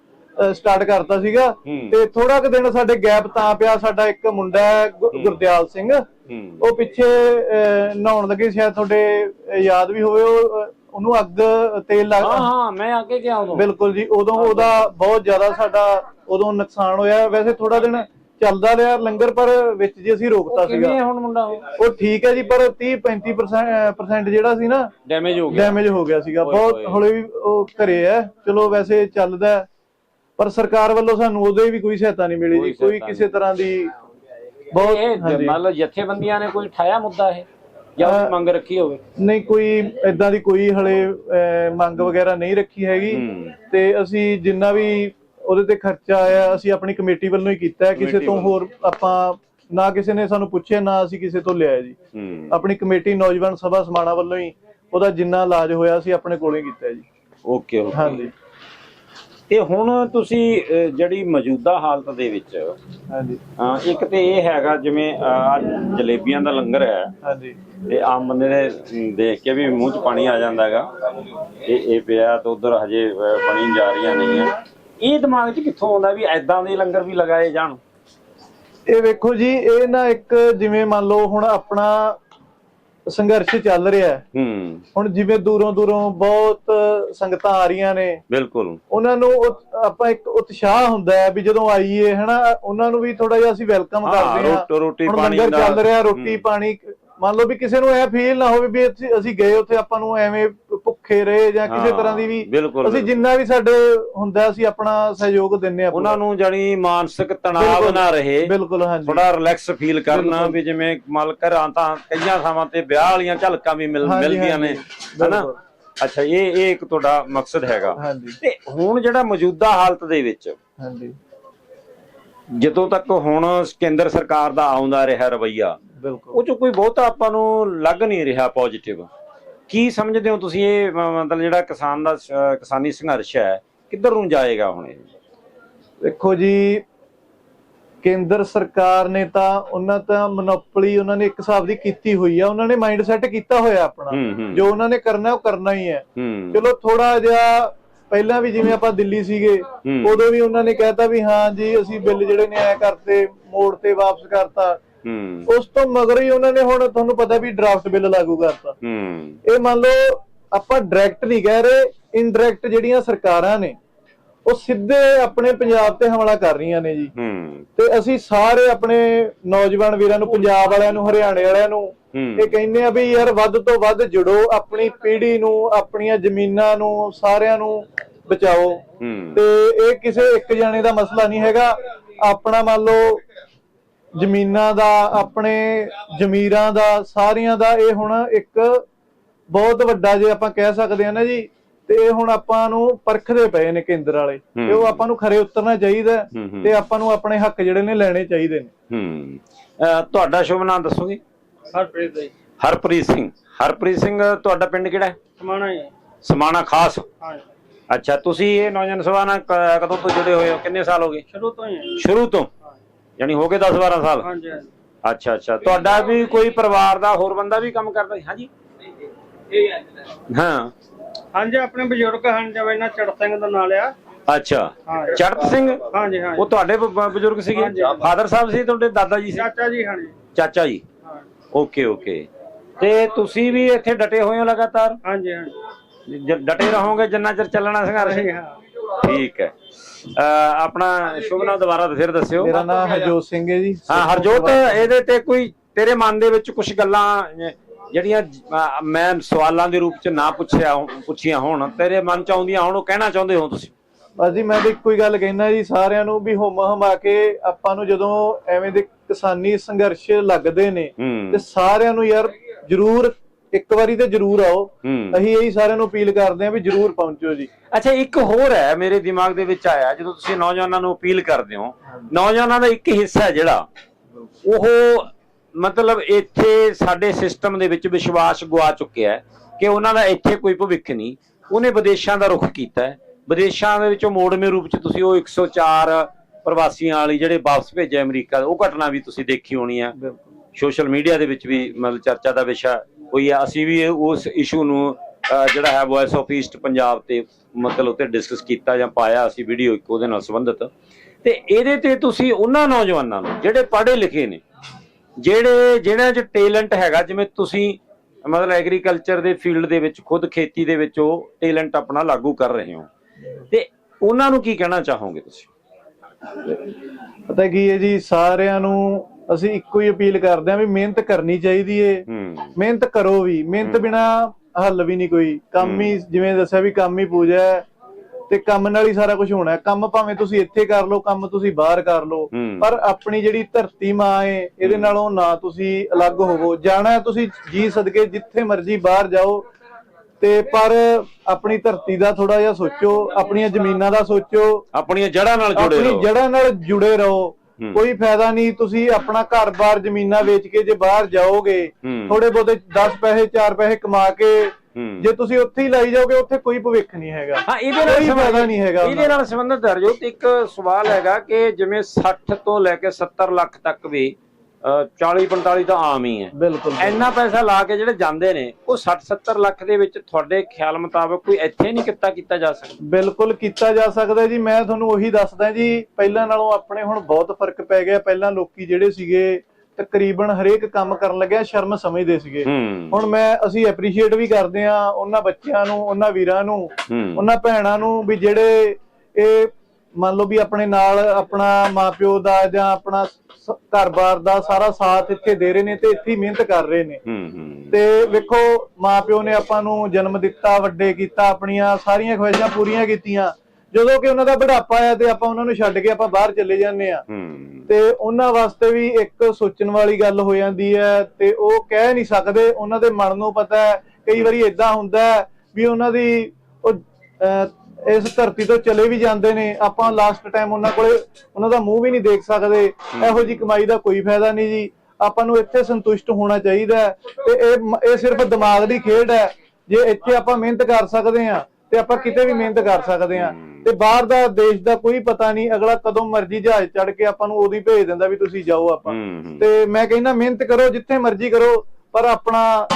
ਸਟਾਰਟ ਕਰਤਾ ਸੀਗਾ। ਹੂੰ। ਤੇ ਥੋੜਾ ਕੁ ਦਿਨ ਸਾਡੇ ਗੈਪ ਤਾਂ ਪਿਆ ਸਾਡਾ ਇੱਕ ਮੁੰਡਾ ਹੈ ਗੁ- ਗੁਰਦਿਆਲ ਸਿੰਘ। ਹੂੰ। ਉਹ ਪਿੱਛੇ ਅਹ, ਨਹਾਉਣ ਲੱਗੇ ਸ਼ਾਇਦ ਤੁਹਾਡੇ ਅਹ, ਯਾਦ ਵੀ ਹੋਵੇ ਉਹ ਅਹ, ਉਹਨੂੰ ਅੱਗ ਤੇਲ ਲੱਗ ਹਾਂ ਹਾਂ ਮੈਂ ਅੱਗੇ ਗਿਆ ਉਦੋਂ। ਬਿਲਕੁਲ ਜੀ ਉਦੋਂ ਉਹਦਾ ਬਹੁਤ ਜ਼ਿਆਦਾ ਸਾਡਾ ਉਦੋਂ ਨੁਕਸਾਨ ਹੋਇਆ। ਵੈਸੇ ਥੋੜਾ ਦਿਨ ਚੱਲਦਾ ਰਿਹਾ ਲੰਗਰ ਪਰ ਵਿੱਚ ਜੀ ਅਸੀਂ ਰੋਕਤਾ ਕਿਵੇਂ ਸੀਗਾ। ਹੈ ਹੁਣ ਮੁੰਡਾ ਉਹ? ਠੀਕ ਹੈ ਜੀ ਪਰ 30 35% percent ਜਿਹੜਾ ਸੀ ਨਾ ਡੈਮੇਜ ਹੋ ਗਿਆ। ਡੈਮੇਜ ਹੋ ਗਿਆ ਸੀਗਾ। ਬਹੁਤ। ਹੌਲੀ ਵੀ ਉਹ ਘਰੇ ਹੈ। ਚਲੋ ਵੈਸੇ ਚੱਲਦਾ। ਪਰ ਸਰਕਾਰ ਵੱਲੋਂ ਸਾਨੂੰ ਉਹਦੇ ਵੀ ਕੋਈ ਸਹਾਇਤਾ ਨਹੀਂ ਮਿਲੀ ਕੋਈ ਜੀ। ਕੋਈ ਸਹਾਇਤਾ ਕਿਸੇ ਤਰ੍ਹਾਂ ਦੀ ਬਹੁਤ। ਮੰਨ ਲਓ ਜਥੇਬੰਦੀਆਂ ਨੇ ਕੋਈ ਠਾਇਆ ਮੁੱਦਾ ਇਹ? ਜਾਂ ਕੋਈ ਮੰਗ ਰੱਖੀ ਹੋਵੇ? ਨਹੀਂ ਕੋਈ ਇਦਾਂ ਦੀ ਕੋਈ ਹਲੇ ਅਹ, ਮੰਗ ਵਗੈਰਾ ਨਹੀਂ ਰੱਖੀ ਹੈਗੀ। ਤੇ ਅਸੀਂ ਜਿੰਨਾ ਵੀ ਉਹਦੇ ਤੇ ਖਰਚਾ ਆਇਆ ਅਸੀਂ ਆਪਣੀ ਕਮੇਟੀ ਵੱਲੋਂ ਹੀ ਕੀਤਾ ਹੈ। ਕਿਸੇ ਤੋਂ। ਹੋਰ ਆਪਾਂ ਨਾ ਕਿਸੇ ਨੇ ਸਾਨੂੰ ਪੁੱਛਿਆ ਨਾ ਅਸੀਂ ਕਿਸੇ ਤੋਂ ਲਿਆ ਜੀ। ਹੂੰ। ਆਪਣੀ ਕਮੇਟੀ ਨੌਜਵਾਨ ਸਭਾ ਸਮਾਣਾ ਵੱਲੋਂ ਹੀ ਉਹਦਾ ਜਿੰਨਾ ਇਲਾਜ ਹੋਇਆ ਸੀ ਆਪਣੇ ਕੋਲੋਂ ਹੀ ਕੀਤਾ ਜੀ। Okay okay. ਹਾਂਜੀ। ਤੇ ਹੁਣ ਤੁਸੀਂ ਅਹ, ਜਿਹੜੀ ਮੌਜੂਦਾ ਹਾਲਤ ਦੇ ਵਿੱਚ ਹਾਂਜੀ। ਅਹ, ਇੱਕ ਤੇ ਇਹ ਹੈਗਾ ਜਿਵੇਂ ਅਹ, ਅੱਜ ਜਲੇਬੀਆਂ ਦਾ ਲੰਗਰ ਹੈ। ਹਾਂਜੀ। ਤੇ ਆਮ ਬੰਦੇ ਅਮ, ਦੇਖ ਕੇ ਵੀ ਮੂੰਹ 'ਚ ਪਾਣੀ ਆ ਜਾਂਦਾ ਹੈਗਾ। ਇਹ ਇਹ ਪਿਆ ਤੇ ਉਧਰ ਹਜੇ ਅਹ, ਬਣੀ ਜਾ ਰਹੀਆਂ ਨਹੀਂ ਇਹ ਦਿਮਾਗ 'ਚ ਕਿੱਥੋਂ ਆਉਂਦਾ ਵੀ ਐਦਾਂ ਦੇ ਲੰਗਰ ਵੀ ਲਗਾਏ ਜਾਣ? ਇਹ ਵੇਖੋ ਜੀ ਇਹ ਨਾ ਇੱਕ ਜਿਵੇਂ ਮੰਨ ਲਓ ਹੁਣ ਆਪਣਾ ਸੰਘਰਸ਼ ਚੱਲ ਰਿਹਾ ਹੈ। ਹੂੰ। ਹੁਣ ਜਿਵੇਂ ਦੂਰੋਂ ਦੂਰੋਂ ਬਹੁਤ ਸੰਗਤਾਂ ਆ ਰਹੀਆਂ ਨੇ। ਬਿਲਕੁਲ। ਉਹਨਾਂ ਨੂੰ ਆਪਾਂ ਇੱਕ ਉਤਸ਼ਾਹ ਹੁੰਦਾ ਹੈ ਵੀ ਜਦੋਂ ਆਈਏ ਹਨਾ ਉਹਨਾਂ ਨੂੰ ਵੀ ਥੋੜਾ ਜਿਹਾ ਅਸੀਂ ਵੈਲਕਮ ਕਰਦੇ ਹਾਂ। ਰੋਟੀ- ਪਾਣੀ ਦਾ- ਚੱਲ ਰਿਹਾ ਰੋਟੀ। ਪਾਣੀ ਮੰਨ ਲਓ ਵੀ ਕਿਸੇ ਨੂੰ ਇਹ ਫੀਲ ਨਾ ਹੋਵੇ ਵੀ ਅਸੀਂ ਗਏ ਉੱਥੇ ਆਪਾਂ ਨੂੰ ਐਵੇਂ ਭੁੱਖੇ ਰਹੇ ਜਾਂ ਕਿਸੇ ਤਰ੍ਹਾਂ ਦੀ ਵੀ ਬਿਲਕੁਲ, ਅਸੀਂ ਬਿਲਕੁਲ। ਜਿੰਨਾ ਵੀ ਸਾਡੇ ਹੁੰਦਾ ਅਸੀਂ ਆਪਣਾ ਸਹਿਯੋਗ ਦਿੰਨੇ ਆ ਉਹਨਾਂ ਨੂੰ ਜਾਨੀ ਮਾਨਸਿਕ ਤਣਾਅ ਬਿਲਕੁਲ, ਨਾ ਰਹੇ। ਬਿਲੁਲ ਹਾਂਜੀ। ਥੋੜਾ ਰਿਲੈਕਸ ਫੀਲ ਕਰਨਾ ਬਿਲਕੁਲ। ਵੀ ਜਿਵੇਂ ਮਲ ਘਰਾਂ ਤਾਂ ਕਈਆਂ ਥਾਵਾਂ ਤੇ ਵਿਆਹ ਵਾਲੀਆਂ ਝਲਕਾਂ ਵੀ ਮਿਲਦੀਆਂ ਨੇ ਹਨਾ? ਬਿਲਕੁਲ। ਅੱਛਾ ਇਹ ਇਹ ਇੱਕ ਤੁਹਾਡਾ ਮਕਸਦ ਹੈਗਾ। ਤੇ ਹੁਣ ਜਿਹੜਾ ਮੌਜੂਦਾ ਹਾਲਤ ਦੇ ਵਿੱਚ ਹਾਂਜੀ। ਜਦੋਂ ਤੱਕ ਹੁਣ ਕੇਂਦਰ ਸਰਕਾਰ ਦਾ ਆਉਂਦਾ ਰਿਹਾ ਰਵਈਆ ਬਿਲਕੁਲ ਉਹ ਚ ਕੋਈ ਬਹੁਤਾ ਆਪਾਂ ਨੂੰ ਲੱਗ ਨਹੀਂ ਰਿਹਾ ਪੋਜ਼ਿਟਿਵ ਕੀ ਸਮਝਦੇ ਹੋ ਤੁਸੀਂ ਇਹ ਮਤਲਬ ਜਿਹੜਾ ਕਿਸਾਨ ਦਾ ਕਿਸਾਨੀ ਸੰਘਰਸ਼ ਹੈ ਕਿੱਧਰ ਨੂੰ ਜਾਏਗਾ ਹੁਣ ਇਹ? ਦੇਖੋ ਜੀ ਕੇਂਦਰ ਸਰਕਾਰ ਨੇ ਤਾਂ ਉਹਨਾਂ ਤਾਂ ਮੋਨੋਪੋਲੀ ਉਹਨਾਂ ਨੇ ਇੱਕ ਹਿਸਾਬ ਦੀ ਕੀਤੀ ਹੋਈ ਆ ਉਹਨਾਂ ਨੇ ਮਾਈਂਡ ਸੈਟ ਕੀਤਾ ਹੋਇਆ ਆਪਣਾ। ਜੋ ਉਹਨਾਂ ਨੇ ਕਰਨਾ ਉਹ ਕਰਨਾ ਹੀ ਹੈ। ਚਲੋ ਥੋੜਾ ਜਿਹਾ ਪਹਿਲਾਂ ਵੀ ਜਿਵੇਂ ਆਪਾਂ ਦਿੱਲੀ ਸੀਗੇ। ਉਦੋਂ ਵੀ ਉਹਨਾਂ ਨੇ ਕਹਿਤਾ ਵੀ ਹਾਂ ਜੀ ਅਸੀਂ ਬਿੱਲ ਜਿਹੜੇ ਨੇ ਐ ਕਰਤੇ ਮੋੜ ਤੇ ਵਾਪਸ ਕਰਤਾ। ਹੂੰ। ਉਸ ਤੋਂ ਮਗਰ ਹੀ ਉਹਨਾਂ ਨੇ ਹੁਣ ਤੁਹਾਨੂੰ ਪਤਾ ਵੀ ਡਰਾਫਟ ਬਿੱਲ ਲਾਗੂ ਕਰਤਾ। ਹੂੰ। ਇਹ ਮੰਨ ਲਓ ਆਪਾਂ ਡਾਇਰੈਕਟ ਨਹੀਂ ਕਹਿ ਰਹੇ ਇਨਡਾਇਰੈਕਟ ਜਿਹੜੀਆਂ ਸਰਕਾਰਾਂ ਨੇ ਉਹ ਸਿੱਧੇ ਆਪਣੇ ਪੰਜਾਬ ਤੇ ਹਮਲਾ ਕਰ ਰਹੀਆਂ ਨੇ ਜੀ। ਹੂੰ। ਤੇ ਅਸੀਂ ਸਾਰੇ ਆਪਣੇ ਨੌਜਵਾਨ ਵੀਰਾਂ ਨੂੰ ਪੰਜਾਬ ਵਾਲਿਆਂ ਨੂੰ ਹਰਿਆਣੇ ਵਾਲਿਆਂ ਨੂੰ। ਇਹ ਕਹਿੰਦੇ ਆ ਵੀ ਯਾਰ ਵੱਧ ਤੋਂ ਵੱਧ ਜੁੜੋ ਆਪਣੀ ਪੀੜ੍ਹੀ ਨੂੰ ਆਪਣੀਆਂ ਜ਼ਮੀਨਾਂ ਨੂੰ ਸਾਰਿਆਂ ਨੂੰ ਬਚਾਓ। ਤੇ ਇਹ ਕਿਸੇ ਇੱਕ ਜਣੇ ਦਾ ਮਸਲਾ ਨਹੀਂ ਹੈਗਾ। ਆਪਣਾ ਮੰਨ ਲਓ ਜ਼ਮੀਨਾਂ ਦਾ ਆਪਣੇ ਜ਼ਮੀਰਾਂ ਦਾ ਸਾਰਿਆਂ ਦਾ ਇਹ ਹੁਣ ਇੱਕ ਬਹੁਤ ਵੱਡਾ ਜੇ ਆਪਾਂ ਕਹਿ ਸਕਦੇ ਆ ਨਾ ਜੀ ਤੇ ਇਹ ਹੁਣ ਆਪਾਂ ਨੂੰ ਪਰਖਦੇ ਪਏ ਨੇ ਕੇਂਦਰ ਵਾਲੇ। ਤੇ ਉਹ ਆਪਾਂ ਨੂੰ ਖਰੇ ਉਤਰਨਾ ਚਾਹੀਦਾ। ਤੇ ਆਪਾਂ ਨੂੰ ਆਪਣੇ ਹੱਕ ਜਿਹੜੇ ਨੇ ਲੈਣੇ ਚਾਹੀਦੇ ਨੇ। ਤੁਹਾਡਾ ਸ਼ੁਭ ਨਾਮ ਦੱਸੋਗੇ ਹਰਪ੍ਰੀਤ ਜੀ। ਹਰਪ੍ਰੀਤ ਸਿੰਘ। ਹਰਪ੍ਰੀਤ ਸਿੰਘ ਤੁਹਾਡਾ ਪਿੰਡ ਕਿਹੜਾ ਹੈ? ਸਮਾਣਾ ਹੀ ਸਮਾਣਾ ਖਾਸ। ਹਾਂ ਅੱਛਾ ਤੁਸੀਂ ਇਹ ਨੌਜਵਾਨ ਸਭਾ ਨਾਲ ਕਦੋਂ ਤੋਂ ਜੁੜੇ ਹੋਏ ਹੋ? ਕਿੰਨੇ ਸਾਲ ਹੋ ਗਏ? ਸ਼ੁਰੂ ਤੋਂ ਹੀ ਹੈ। ਸ਼ੁਰੂ ਤੋਂ? ਯਾਨੀ ਹੋ ਗਏ 10 12 ਸਾਲ? ਹਾਂਜੀ ਅੱਛਾ ਅੱਛਾ। ਤੁਹਾਡਾ ਵੀ ਕੋਈ ਪਰਿਵਾਰ ਦਾ ਹੋਰ ਬੰਦਾ ਵੀ ਕੰਮ ਕਰਦਾ ਹੈ ਹਾਂਜੀ। ਹਾਂ ਹਾਂਜੀ ਆਪਣੇ ਬਜ਼ੁਰਗ ਹਨ ਜਿਵੇਂ ਨਾ ਚੜ ਸਿੰਘ ਦਾ ਨਾਂ ਲਿਆ ਅੱਛਾ। ਚੜਤ ਸਿੰਘ? ਹਾਂਜੀ ਉਹ ਹਾਂਜੀ ਤੁਹਾਡੇ ਬ- ਬ- ਬਜ਼ੁਰਗ ਸੀਗੇ। ਫਾਦਰ ਸਾਹਿਬ ਸੀ ਤੁਹਾਡੇ? ਦਾਦਾ ਜੀ ਸੀ? ਚਾਚਾ ਜੀ ਹਾਂਜੀ। ਚਾਚਾ ਜੀ? Okay okay. ਤੇ ਤੁਸੀਂ ਵੀ ਇੱਥੇ ਡਟੇ ਹੋਏ ਹੋ ਲਗਾਤਾਰ? ਹਾਂਜੀ ਹਾਂਜੀ। ਡਟੇ ਰਹੋਗੇ ਜਿੰਨਾ ਚਿਰ ਚੱਲਣਾ ਸੰਘਰਸ਼? ਠੀਕ ਹੈ। ਆਪਣਾ ਸ਼ੁਭ ਨਾਮ ਦੁਬਾਰਾ ਫਿਰ ਦੱਸਿਓ। ਮੇਰਾ ਨਾਮ ਹਰਜੋਤ ਸਿੰਘ ਹੈ ਜੀ। ਹਾਂ ਹਰਜੋਤ ਇਹਦੇ ਤੇ ਕੋਈ ਤੇਰੇ ਮਨ ਦੇ ਵਿੱਚ ਕੁਝ ਗੱਲਾਂ ਜਿਹੜੀਆਂ ਮੈਂ ਸਵਾਲਾਂ ਦੇ ਰੂਪ ਚ ਨਾ ਪੁੱਛਿਆ ਪੁੱਛੀਆਂ ਹੋਣ ਤੇਰੇ ਮਨ ਚ ਆਉਂਦੀਆਂ ਹੋਣ ਉਹ ਕਹਿਣਾ ਚਾਹੁੰਦੇ ਹੋ ਤੁਸੀਂ? ਬਸ ਜੀ ਮੈਂ ਤਾਂ ਇੱਕੋ ਹੀ ਗੱਲ ਕਹਿਣਾ ਜੀ ਸਾਰਿਆਂ ਨੂੰ ਵੀ ਹੁਮ ਹਮਾ ਕੇ ਆਪਾਂ ਨੂੰ ਜਦੋਂ ਐਵੇਂ ਦੇ ਕਿਸਾਨੀ ਸੰਘਰਸ਼ ਲੱਗਦੇ ਨੇ ਤੇ ਸਾਰਿਆਂ ਨੂੰ ਯਾਰ ਜਰੂਰ ਇੱਕ ਵਾਰੀ ਤੇ ਜਰੂਰ ਆਓ। ਅਸੀਂ ਇਹੀ ਸਾਰਿਆਂ ਨੂੰ ਅਪੀਲ ਕਰਦੇ ਹਾਂ ਵੀ ਜਰੂਰ ਪਹੁੰਚੋ ਜੀ। ਅੱਛਾ ਇੱਕ ਹੋਰ ਹੈ ਮੇਰੇ ਦਿਮਾਗ ਦੇ ਵਿੱਚ ਆਇਆ ਜਦੋਂ ਤੁਸੀਂ ਨੌਜਵਾਨਾਂ ਨੂੰ ਅਪੀਲ ਕਰਦੇ ਹੋ ਨੌਜਵਾਨਾਂ ਦਾ ਇੱਕ ਹਿੱਸਾ ਜਿਹੜਾ ਉਹ ਮਤਲਬ ਇੱਥੇ ਸਾਡੇ ਸਿਸਟਮ ਦੇ ਵਿੱਚ ਵਿਸ਼ਵਾਸ ਗਵਾ ਚੁੱਕਿਆ ਹੈ ਕਿ ਉਹਨਾਂ ਦਾ ਇੱਥੇ ਕੋਈ ਭਵਿੱਖ ਨਹੀਂ। ਉਹਨੇ ਵਿਦੇਸ਼ਾਂ ਦਾ ਰੁਖ ਕੀਤਾ ਹੈ। ਵਿਦੇਸ਼ਾਂ ਦੇ ਵਿੱਚੋਂ ਮੋੜਵੇਂ ਰੂਪ ਚ ਤੁਸੀਂ ਉਹ 104 ਪ੍ਰਵਾਸੀਆਂ ਵਾਲੀ ਜਿਹੜੇ ਵਾਪਸ ਭੇਜੇ ਅਮਰੀਕਾ ਉਹ ਘਟਨਾ ਵੀ ਤੁਸੀਂ ਦੇਖੀ ਹੋਣੀ ਆ ਸੋਸ਼ਲ ਮੀਡੀਆ ਦੇ ਵਿੱਚ ਵੀ ਮਤਲਬ ਚਰਚਾ ਦਾ ਵਿਸ਼ਾ ਹੋਈ ਆ। ਅਸੀਂ ਵੀ ਉਸ ਇਸ਼ੂ ਨੂੰ ਜਿਹੜਾ ਹੈ ਵੌਇਸ ਆਫ ਈਸਟ ਪੰਜਾਬ ਤੇ ਮਤਲਬ ਉੱਤੇ ਡਿਸਕਸ ਕੀਤਾ ਜਾਂ ਪਾਇਆ ਅਸੀਂ ਵੀਡੀਓ ਇੱਕ ਉਹਦੇ ਨਾਲ ਸੰਬੰਧਿਤ। ਤੇ ਇਹਦੇ ਤੇ ਤੁਸੀਂ ਉਹਨਾਂ ਨੌਜਵਾਨਾਂ ਨੂੰ, ਜਿਹੜੇ ਪੜ੍ਹੇ ਲਿਖੇ ਨੇ, ਜਿਹੜੇ, ਜਿਹਨਾਂ 'ਚ ਟੈਲੈਂਟ ਹੈਗਾ, ਜਿਵੇਂ ਤੁਸੀਂ ਮਤਲਬ ਐਗਰੀਕਲਚਰ ਦੇ ਫੀਲਡ ਦੇ ਵਿੱਚ, ਖੁਦ ਖੇਤੀ ਦੇ ਵਿੱਚ ਉਹ ਟੈਲੈਂਟ ਆਪਣਾ ਲਾਗੂ ਕਰ ਰਹੇ ਹੋ। ਤੇ ਉਹਨਾਂ ਨੂੰ ਕੀ ਕਹਿਣਾ ਚਾਹੋਗੇ ਤੁਸੀਂ? ਪਤਾ ਕੀ ਹੈ ਜੀ, ਸਾਰਿਆਂ ਨੂੰ ਅਸੀਂ ਇੱਕੋ ਹੀ ਅਪੀਲ ਕਰਦੇ ਹਾਂ ਵੀ ਮਿਹਨਤ ਕਰਨੀ ਚਾਹੀਦੀ ਏ। ਮਿਹਨਤ ਕਰੋ ਵੀ ਮਿਹਨਤ ਬਿਨਾ ਹੱਲ ਵੀ ਨਹੀਂ ਕੋਈ। ਕੰਮ ਹੀ ਜਿਵੇਂ ਦੱਸਿਆ ਵੀ ਕੰਮ ਹੀ ਪੂਜਾ ਹੈ ਤੇ ਕੰਮ ਨਾਲ ਹੀ ਸਾਰਾ ਕੁਝ ਹੋਣਾ ਹੈ। ਕੰਮ ਭਾਵੇਂ ਤੁਸੀਂ ਇੱਥੇ ਕਰ ਲਓ ਕੰਮ ਤੁਸੀਂ ਬਾਹਰ ਕਰ ਲਓ। ਪਰ ਆਪਣੀ ਜਿਹੜੀ ਧਰਤੀ ਮਾਂ ਏ ਇਹਦੇ ਨਾਲੋਂ ਨਾ ਤੁਸੀਂ ਅਲੱਗ ਹੋਵੋ। ਜਾਣਾ ਤੁਸੀਂ ਜੀ ਸਦਕੇ ਜਿੱਥੇ ਮਰਜ਼ੀ ਬਾਹਰ ਜਾਓ ਤੇ ਪਰ ਆਪਣੀ ਧਰਤੀ ਦਾ ਥੋੜਾ ਜਿਹਾ ਸੋਚੋ ਆਪਣੀਆਂ ਜ਼ਮੀਨਾਂ ਦਾ ਸੋਚੋ। ਆਪਣੀਆਂ ਜੜ੍ਹਾਂ ਨਾਲ ਜੁੜੇ ਆਪਣੀ ਰਹੋ। ਜੜ੍ਹਾਂ ਨਾਲ ਜੁੜੇ ਰਹੋ। ਕੋਈ ਫਾਇਦਾ ਨਹੀਂ ਤੁਸੀਂ ਆਪਣਾ ਘਰ-ਬਾਰ ਜ਼ਮੀਨਾਂ ਵੇਚ ਕੇ ਜੇ ਬਾਹਰ ਜਾਓਗੇ। ਥੋੜੇ ਬਹੁਤੇ 10 ਪੈਸੇ 4 ਪੈਸੇ ਕਮਾ ਕੇ। ਜੇ ਤੁਸੀਂ ਉੱਥੇ ਹੀ ਲਾਈ ਜਾਓਗੇ ਉੱਥੇ ਕੋਈ ਭਵਿੱਖ ਨਹੀਂ ਹੈਗਾ ਹਾਂ ਇਹਦੇ ਨਾਲ ਫਾਇਦਾ ਨਹੀਂ ਹੈਗਾ ਇਹਦੇ ਨਾਲ ਸੰਬੰਧਿਤ ਹਰਜੋਤ ਇੱਕ ਸਵਾਲ ਹੈਗਾ ਕਿ ਜਿਵੇਂ 60 ਤੋਂ ਲੈ ਕੇ 70 ਲੱਖ ਤੱਕ ਵੀ 40 45 ਤਾਂ ਆਮ ਹੀ ਹੈ। ਬਿਲਕੁਲ ਇੰਨਾ ਪੈਸਾ ਲਾ ਕੇ ਜਿਹੜੇ ਜਾਂਦੇ ਨੇ ਉਹ 60 70 ਲੱਖ ਦੇ ਵਿੱਚ ਤੁਹਾਡੇ ਖਿਆਲ ਮੁਤਾਬਕ ਕੋਈ ਇੱਥੇ ਨਹੀਂ ਕਿੱਤਾ ਕੀਤਾ ਜਾ ਸਕਦਾ। ਬਿਲਕੁਲ ਕੀਤਾ ਜਾ ਸਕਦਾ ਜੀ। ਮੈਂ ਤੁਹਾਨੂੰ ਉਹੀ ਦੱਸਦਾ ਜੀ ਪਹਿਲਾਂ ਨਾਲੋਂ ਆਪਣੇ ਹੁਣ ਬਹੁਤ ਫ਼ਰਕ ਪੈ ਗਿਆ। ਪਹਿਲਾਂ ਲੋਕੀ ਜਿਹੜੇ ਸੀਗੇ ਤਕਰੀਬਨ ਹਰੇਕ ਕੰਮ ਕਰਨ ਲੱਗਿਆ ਸ਼ਰਮ ਸਮਝਦੇ ਸੀਗੇ। ਹੁਣ ਮੈਂ ਅਸੀਂ ਐਪਰੀਸ਼ੀਏਟ ਵੀ ਕਰਦੇ ਆ ਉਹਨਾਂ ਬੱਚਿਆਂ ਨੂੰ ਉਹਨਾਂ ਵੀਰਾਂ ਨੂੰ ਉਹਨਾਂ ਭੈਣਾਂ ਨੂੰ ਵੀ ਜਿਹੜੇ ਇਹ ਮੰਨ ਲਓ ਵੀ ਆਪਣੇ ਨਾਲ ਆਪਣਾ ਮਾਪਿਓ ਦਾ ਜਾਂ ਆਪਣਾ ਘਰ-ਬਾਰ ਦਾ ਸਾਰਾ ਸਾਥ ਇੱਥੇ ਦੇ ਰਹੇ ਨੇ ਤੇ ਇੱਥੇ ਮਿਹਨਤ ਕਰ ਰਹੇ ਨੇ। ਤੇ ਵੇਖੋ ਮਾਪਿਓ ਨੇ ਆਪਾਂ ਨੂੰ ਜਨਮ ਦਿੱਤਾ ਵੱਡੇ ਕੀਤਾ ਆਪਣੀਆਂ ਸਾਰੀਆਂ ਖੁਆਇਸ਼ਾਂ ਪੂਰੀਆਂ ਕੀਤੀਆਂ। ਜਦੋਂ ਕਿ ਉਹਨਾਂ ਦਾ ਬੁਢਾਪਾ ਆਇਆ ਤੇ ਆਪਾਂ ਉਹਨਾਂ ਨੂੰ ਛੱਡ ਕੇ ਆਪਾਂ ਬਾਹਰ ਚਲੇ ਜਾਂਦੇ ਆ ਹੂੰ। ਤੇ ਉਹਨਾਂ ਵਾਸਤੇ ਵੀ ਇੱਕ ਸੋਚਣ ਵਾਲੀ ਗੱਲ ਹੋ ਜਾਂਦੀ ਹੈ ਤੇ ਉਹ ਕਹਿ ਨਹੀਂ ਸਕਦੇ। ਉਹਨਾਂ ਦੇ ਮਨ ਨੂੰ ਪਤਾ ਹੈ ਕਈ ਵਾਰੀ ਇਦਾਂ ਹੁੰਦਾ ਵੀ ਉਹਨਾਂ ਦੀ ਉਹ ਇਸ ਧਰਤੀ ਤੋਂ ਚਲੇ ਵੀ ਜਾਂਦੇ ਨੇ ਆਪਾਂ ਲਾਸਟ ਟਾਈਮ ਉਹਨਾਂ ਕੋਲੇ ਉਹਨਾਂ ਦਾ ਮੂੰਹ ਵੀ ਨਹੀਂ ਦੇਖ ਸਕਦੇ ਇਹੋ ਜੀ ਕਮਾਈ ਦਾ ਕੋਈ ਫਾਇਦਾ ਨਹੀਂ ਜੀ। ਆਪਾਂ ਨੂੰ ਇੱਥੇ ਸੰਤੁਸ਼ਟ ਹੋਣਾ ਚਾਹੀਦਾ ਤੇ ਇਹ ਇਹ ਸਿਰਫ ਦਿਮਾਗ ਦੀ ਖੇਡ ਹੈ। ਜੇ ਇੱਥੇ ਆਪਾਂ ਮਿਹਨਤ ਕਰ ਸਕਦੇ ਆ ਤੇ ਆਪਾਂ ਕਿਤੇ ਵੀ ਮਿਹਨਤ ਕਰ ਸਕਦੇ ਆ ਤੇ ਬਾਹਰ ਦਾ ਦੇਸ਼ ਦਾ ਕੋਈ ਪਤਾ ਨਹੀਂ ਅਗਲਾ ਕਦੋਂ ਮਰਜ਼ੀ ਜਹਾਜ਼ ਚੜ ਕੇ ਆਪਾਂ ਨੂੰ ਉਦੋਂ ਹੀ ਭੇਜ ਦਿੰਦਾ ਵੀ ਤੁਸੀਂ ਜਾਓ ਆਪਾਂ। ਤੇ ਮੈਂ ਕਹਿੰਦਾ ਮਿਹਨਤ ਕਰੋ ਜਿੱਥੇ ਮਰਜ਼ੀ ਕਰੋ ਪਰ ਆਪਣਾ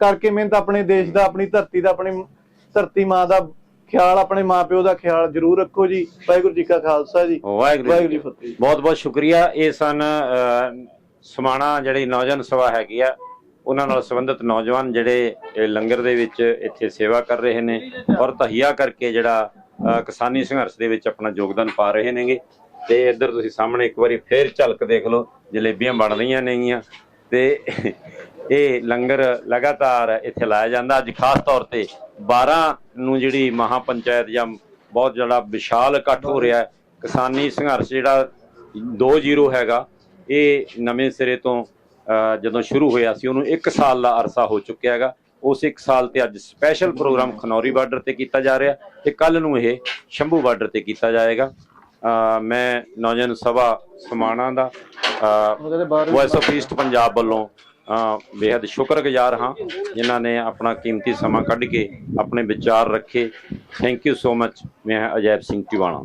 ਕਰਕੇ ਮਿਹਨਤ ਆਪਣੇ ਦੇਸ਼ ਦਾ ਆਪਣੀ ਧਰਤੀ ਦਾ ਆਪਣੀ ਧਰਤੀ ਮਾਂ ਦਾ ਖਿਆਲ ਆਪਣੇ ਮਾਪਿਓ ਦਾ ਖਿਆਲ ਜ਼ਰੂਰ ਰੱਖੋ ਜੀ। ਵਾਹਿਗੁਰੂ ਜੀ ਕਾ ਖਾਲਸਾ ਜੀ। ਵਾਹਿਗੁਰੂ ਵਾਹਿਗੁਰੂ ਜੀ ਜੀ ਫਤਿਹ। ਬਹੁਤ ਬਹੁਤ ਸ਼ੁਕਰੀਆ। ਇਹ ਸਨ ਸਮਾਣਾ ਜਿਹੜੀ ਨੌਜਵਾਨ ਸਭਾ ਹੈਗੀ ਆ ਉਹਨਾਂ ਨਾਲ ਸੰਬੰਧਿਤ ਨੌਜਵਾਨ ਜਿਹੜੇ ਲੰਗਰ ਦੇ ਵਿੱਚ ਇੱਥੇ ਸੇਵਾ ਕਰ ਰਹੇ ਨੇ ਔਰ ਤਹੀਆ ਕਰਕੇ ਜਿਹੜਾ ਕਿਸਾਨੀ ਸੰਘਰਸ਼ ਦੇ ਵਿੱਚ ਆਪਣਾ ਯੋਗਦਾਨ ਪਾ ਰਹੇ ਨੇਗੇ। ਤੇ ਇੱਧਰ ਤੁਸੀਂ ਸਾਹਮਣੇ ਇੱਕ ਵਾਰੀ ਫੇਰ ਝਲਕ ਦੇਖ ਲਓ ਜਲੇਬੀਆਂ ਬਣ ਰਹੀਆਂ ਨੇਗੀਆਂ। ਤੇ ਇਹ ਲੰਗਰ ਲਗਾਤਾਰ ਇੱਥੇ ਲਾਇਆ ਜਾਂਦਾ। ਅੱਜ ਖਾਸ ਤੌਰ ਤੇ 12 ਨੂੰ ਜਿਹੜੀ ਮਹਾ ਪੰਚਾਇਤ ਜਾਂ ਬਹੁਤ ਜਿਹੜਾ ਵਿਸ਼ਾਲ ਇਕੱਠ ਹੋ ਰਿਹਾ ਹੈ। ਕਿਸਾਨੀ ਸੰਘਰਸ਼ ਜਿਹੜਾ 2-0 ਹੈਗਾ ਇਹ ਨਵੇਂ ਸਿਰੇ ਤੋਂ ਜਦੋਂ ਸ਼ੁਰੂ ਹੋਇਆ ਸੀ ਉਹਨੂੰ 1 ਸਾਲ ਦਾ ਅਰਸਾ ਹੋ ਚੁੱਕਿਆ ਹੈਗਾ। ਉਸ 1 ਸਾਲ ਤੇ ਅੱਜ ਸਪੈਸ਼ਲ ਪ੍ਰੋਗਰਾਮ ਖਨੌਰੀ ਬਾਰਡਰ ਤੇ ਕੀਤਾ ਜਾ ਰਿਹਾ ਤੇ ਕੱਲ ਨੂੰ ਇਹ ਸ਼ੰਭੂ ਬਾਰਡਰ ਤੇ ਕੀਤਾ ਜਾਏਗਾ। ਮੈਂ ਨੌਜਵਾਨ ਸਭਾ ਸਮਾਣਾ ਦਾ ਵੌਇਸ ਆਫ ਈਸਟ ਪੰਜਾਬ ਵੱਲੋਂ ਬੇहद ਸ਼ੁਕਰਗੁਜ਼ਾਰ ਹਾਂ ਜਿਨ੍ਹਾਂ ਨੇ ਆਪਣਾ ਕੀਮਤੀ ਸਮਾਂ ਕੱਢ ਕੇ ਆਪਣੇ ਵਿਚਾਰ ਰੱਖੇ। ਥੈਂਕ ਯੂ ਸੋ ਮਚ ਮੈਂ ਅਜੈਬ ਸਿੰਘ ਟਿਵਾਣਾ।